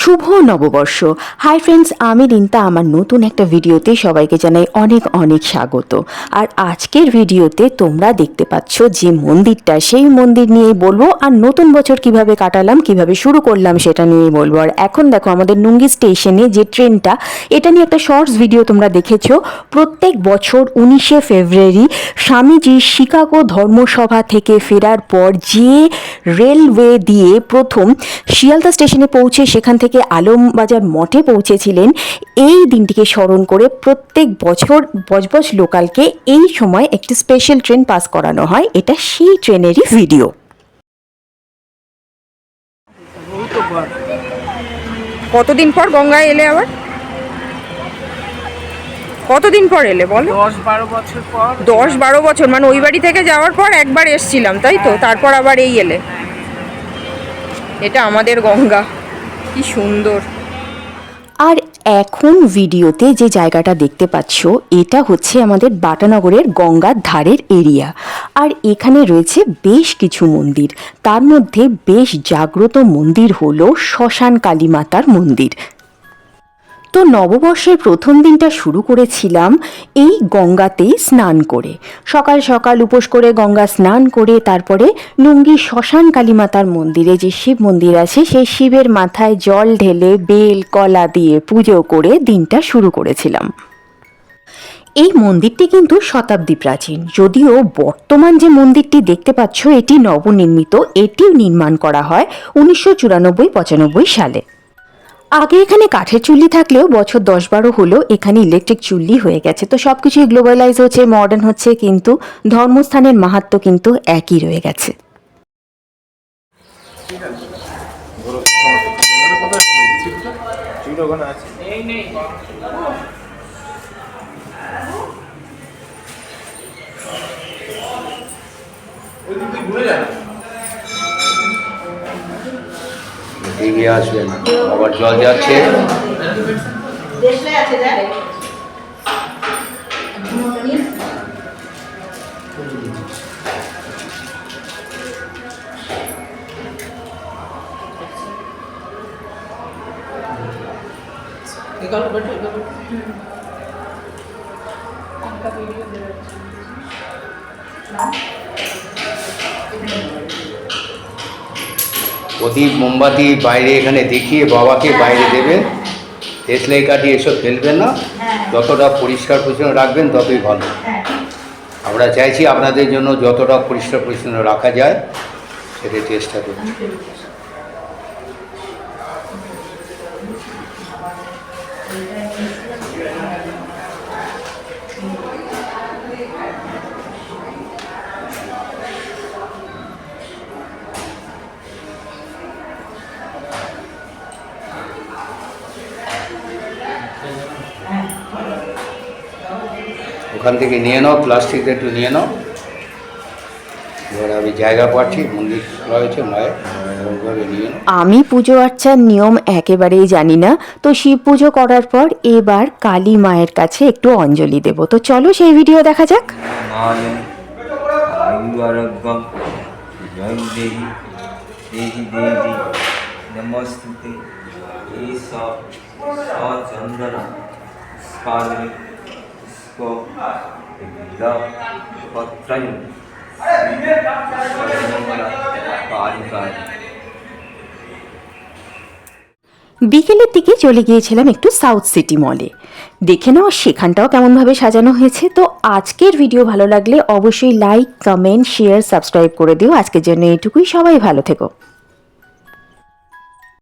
শুভ নববর্ষ। Hi friends আমি রিন্তা। আমার নতুন একটা ভিডিওতে সবাইকে জানাই অনেক অনেক স্বাগত। আর আজকের ভিডিওতে তোমরা দেখতে পাচ্ছ যে মন্দিরটা, সেই মন্দির নিয়েই বলব। আর নতুন বছর কীভাবে কাটালাম, কীভাবে শুরু করলাম সেটা নিয়েই বলব। আর এখন দেখো আমাদের নুঙ্গি স্টেশনে যে ট্রেনটা, এটা নিয়ে একটা শর্টস ভিডিও তোমরা দেখেছ। প্রত্যেক বছর উনিশে ফেব্রুয়ারি স্বামীজি শিকাগো ধর্মসভা থেকে ফেরার পর যে রেলওয়ে দিয়ে প্রথম শিয়ালদা স্টেশনে পৌঁছে সেখান থেকে আলমবাজার মঠে পৌঁছেছিলেন। এই দিনটিকে স্মরণ করে প্রত্যেক বছর বজবজ লোকালকে এই সময় একটি স্পেশাল ট্রেন পাস করানো হয়। এটা সেই ট্রেনেরই ভিডিও কতদিন পর গঙ্গায় এলে আবার? কতদিন পর এলে বলো? দশ বারো বছর পর। দশ বারো বছর মানে ওই বাড়ি থেকে যাওয়ার পর একবার এসছিলাম তাই তো? তারপর আবার এই এলে। এটা আমাদের গঙ্গা। কি সুন্দর। আর এখন ভিডিওতে যে জায়গাটা দেখতে পাচ্ছ, এটা হচ্ছে আমাদের বাটানগরের গঙ্গার ধারের এরিয়া। আর এখানে রয়েছে বেশ কিছু মন্দির। তার মধ্যে বেশ জাগ্রত মন্দির হলো শ্মশান কালী মাতার মন্দির। তো নববর্ষের প্রথম দিনটা শুরু করেছিলাম এই গঙ্গাতেই স্নান করে। সকাল সকাল উপোস করে গঙ্গা স্নান করে তারপরে নুঙ্গি শ্মশান কালীমাতার মন্দিরে যে শিব মন্দির আছে, সেই শিবের মাথায় জল ঢেলে বেল, কলা দিয়ে পুজো করে দিনটা শুরু করেছিলাম। এই মন্দিরটি কিন্তু শতাব্দী প্রাচীন। যদিও বর্তমান যে মন্দিরটি দেখতে পাচ্ছ, এটি নবনির্মিত, এটিও নির্মাণ করা হয় উনিশশো চুরানব্বই পঁচানব্বই সালে। আগে এখানে কাঠের চুল্লি থাকলেও বছর দশ বারো হলো এখানে ইলেকট্রিক চুল্লি হয়ে গেছে। তো সব কিছুই গ্লোবালাইজ হচ্ছে মডার্ন হচ্ছে, কিন্তু ধর্মস্থানের মাহাত্ম কিন্তু একই রয়ে গেছে। এগিয়ে আসবেন আবার জল যাচ্ছে প্রদীপ মোমবাতি বাইরে এখানে দেখিয়ে বাবাকে বাইরে দেবেন দেশলাই কাটি এসব ফেলবেন না। যতটা পরিষ্কার পরিচ্ছন্ন রাখবেন ততই ভালো। আমরা চাইছি আপনাদের জন্য যতটা পরিষ্কার পরিচ্ছন্ন রাখা যায় সেটা চেষ্টা করছি ওখান থেকে নিয়ে নাও প্লাস্টিকটা একটু নিয়ে নাও। এবার আমি জায়গা পাচ্ছি মন্দির খোলা হয়েছে মায়ের ওইভাবে নিয়ে নাও। আমি পুজো আর্চার নিয়ম একেবারেই জানি না তো শিব পুজো করার পর এবার কালী মায়ের কাছে একটু অঞ্জলি দেব। তো চলো সেই ভিডিও দেখা যাক। माय Francisco de Bilbao, বিকেলের দিকে চলে গিয়েছিলাম একটু সাউথ সিটি মলে দেখে নাও সেখানটাও কেমনভাবে সাজানো হয়েছে। তো আজকের ভিডিও ভালো লাগলে অবশ্যই লাইক কমেন্ট শেয়ার সাবস্ক্রাইব করে দিও। আজকের জন্য এটুকুই সবাই ভালো থেকো।